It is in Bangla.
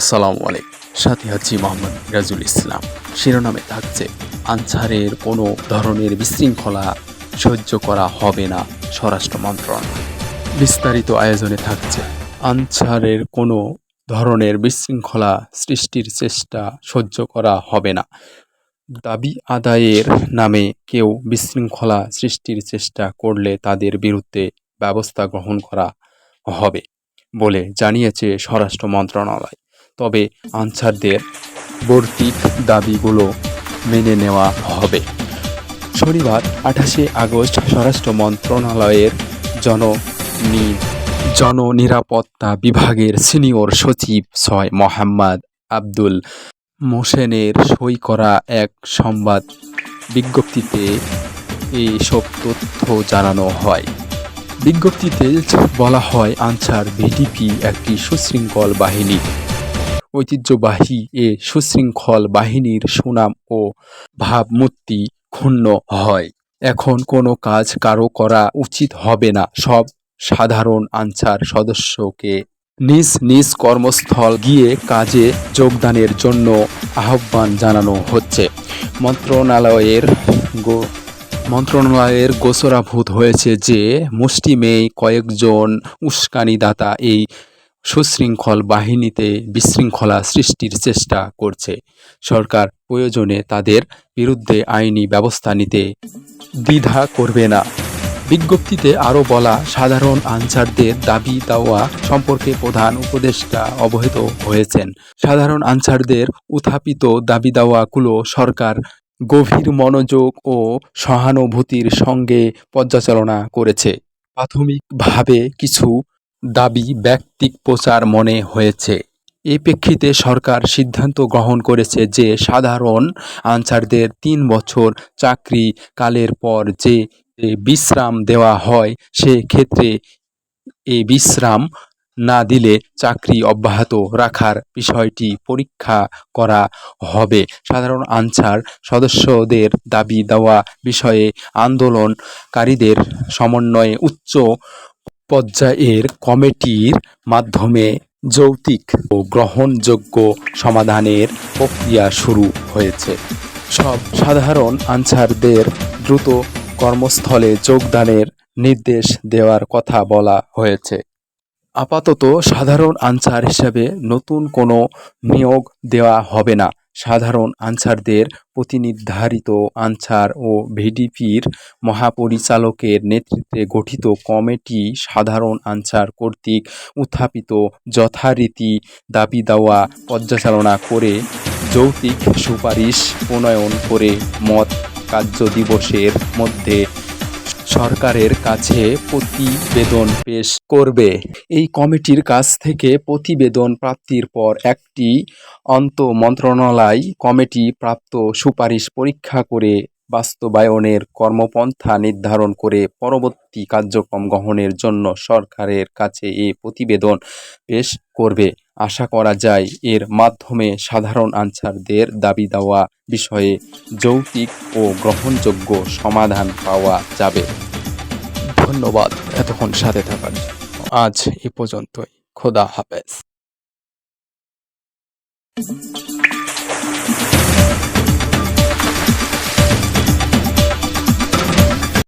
আসসালামু আলাইকুম। সাথী হাজি মোহাম্মদ রাজুল ইসলাম। শিরোনামে থাকছে, আনসারের কোনো ধরনের বিশৃঙ্খলা সহ্য করা হবে না স্বরাষ্ট্র মন্ত্রণালয়। বিস্তারিত আয়োজনে থাকছে, আনসারের কোনো ধরনের বিশৃঙ্খলা সৃষ্টির চেষ্টা সহ্য করা হবে না। দাবি আদায়ের নামে কেউ বিশৃঙ্খলা সৃষ্টির চেষ্টা করলে তাদের বিরুদ্ধে ব্যবস্থা গ্রহণ করা হবে বলে জানিয়েছে স্বরাষ্ট্র মন্ত্রণালয়। তবে আনসারদের বর্তিক দাবিগুলো মেনে নেওয়া হবে। শনিবার আঠাশে আগস্ট স্বরাষ্ট্র মন্ত্রণালয়ের জননি জননিরাপত্তা বিভাগের সিনিয়র সচিব ছয় মোহাম্মদ আব্দুল মোসেনের সই করা এক সংবাদ বিজ্ঞপ্তিতে এইসব তথ্য জানানো হয়। বিজ্ঞপ্তিতে বলা হয়, আনসার ভিডিপি একটি সুশৃঙ্খল বাহিনী ঐতিহ্যবাহী এ সুশৃঙ্খল বাহিনীর সুনাম ও ভাবমূর্তি ক্ষুণ্ণ হয়। এখন কোনো কাজ কারও করা উচিত হবে না। সব সাধারণ আনসার সদস্যকে নিজ নিজ কর্মস্থল গিয়ে কাজে যোগদানের জন্য আহ্বান জানানো হচ্ছে। মন্ত্রণালয়ের মন্ত্রণালয়ের গোচরাভূত হয়েছে যে মুষ্টিমেয় কয়েকজন উস্কানিদাতা এই সুশৃঙ্খল বাহিনীতে বিশৃঙ্খলা সৃষ্টির চেষ্টা করছে। সরকার প্রয়োজনে তাদের বিরুদ্ধে আইনি ব্যবস্থা নিতে দ্বিধা করবে না। বিজ্ঞপ্তিতে আরও বলা, সাধারণ আনসারদের দাবি দাওয়া সম্পর্কে প্রধান উপদেষ্টা অবহিত হয়েছেন। সাধারণ আনসারদের উত্থাপিত দাবি দাওয়াগুলো সরকার গভীর মনোযোগ ও সহানুভূতির সঙ্গে পর্যালোচনা করেছে। প্রাথমিকভাবে কিছু দাবি ব্যক্তিক প্রচার মনে হয়েছে। এই প্রেক্ষিতে সরকার সিদ্ধান্ত গ্রহণ করেছে যে সাধারণ আনসারদের তিন বছর চাকরি কালের পর যে বিশ্রাম দেওয়া হয়, সে ক্ষেত্রে এই বিশ্রাম না দিলে চাকরি অব্যাহত রাখার বিষয়টি পরীক্ষা করা হবে। সাধারণ আনসার সদস্যদের দাবি দেওয়া বিষয়ে আন্দোলনকারীদের সমন্বয়ে উচ্চ পর্যায়ের কমিটির মাধ্যমে যৌক্তিক ও গ্রহণযোগ্য সমাধানের প্রক্রিয়া শুরু হয়েছে। সব সাধারণ আনসারদের দ্রুত কর্মস্থলে যোগদানের নির্দেশ দেওয়ার কথা বলা হয়েছে। আপাতত সাধারণ আনসার হিসেবে নতুন কোনো নিয়োগ দেওয়া হবে না। সাধারণ আনসারদের প্রতিনির্ধারিত আনসার ও ভিডিপির মহাপরিচালকের নেতৃত্বে গঠিত কমিটি সাধারণ আনসার কর্তৃক উত্থাপিত যথারীতি দাবি দেওয়া পর্যালোচনা করে যৌক্তিক সুপারিশ প্রণয়ন করে মত কার্য দিবসের মধ্যে সরকারের কাছে প্রতিবেদন পেশ করবে। এই কমিটির কাছ থেকে প্রতিবেদন প্রাপ্তির পর একটি অন্ত মন্ত্রণালয় কমিটি প্রাপ্ত সুপারিশ পরীক্ষা করে বাস্তবায়নের কর্মপন্থা নির্ধারণ করে পরবর্তী কার্যক্রম গ্রহণের জন্য সরকারের কাছে এ প্রতিবেদন পেশ করবে। আশা করা যায় এর মাধ্যমে সাধারণ আনসারদের দাবি দেওয়া বিষয়ে যৌক্তিক ও গ্রহণযোগ্য সমাধান পাওয়া যাবে। ধন্যবাদ এতক্ষণ সাথে থাকার আজ এ পর্যন্তই। খোদা হাফেজ।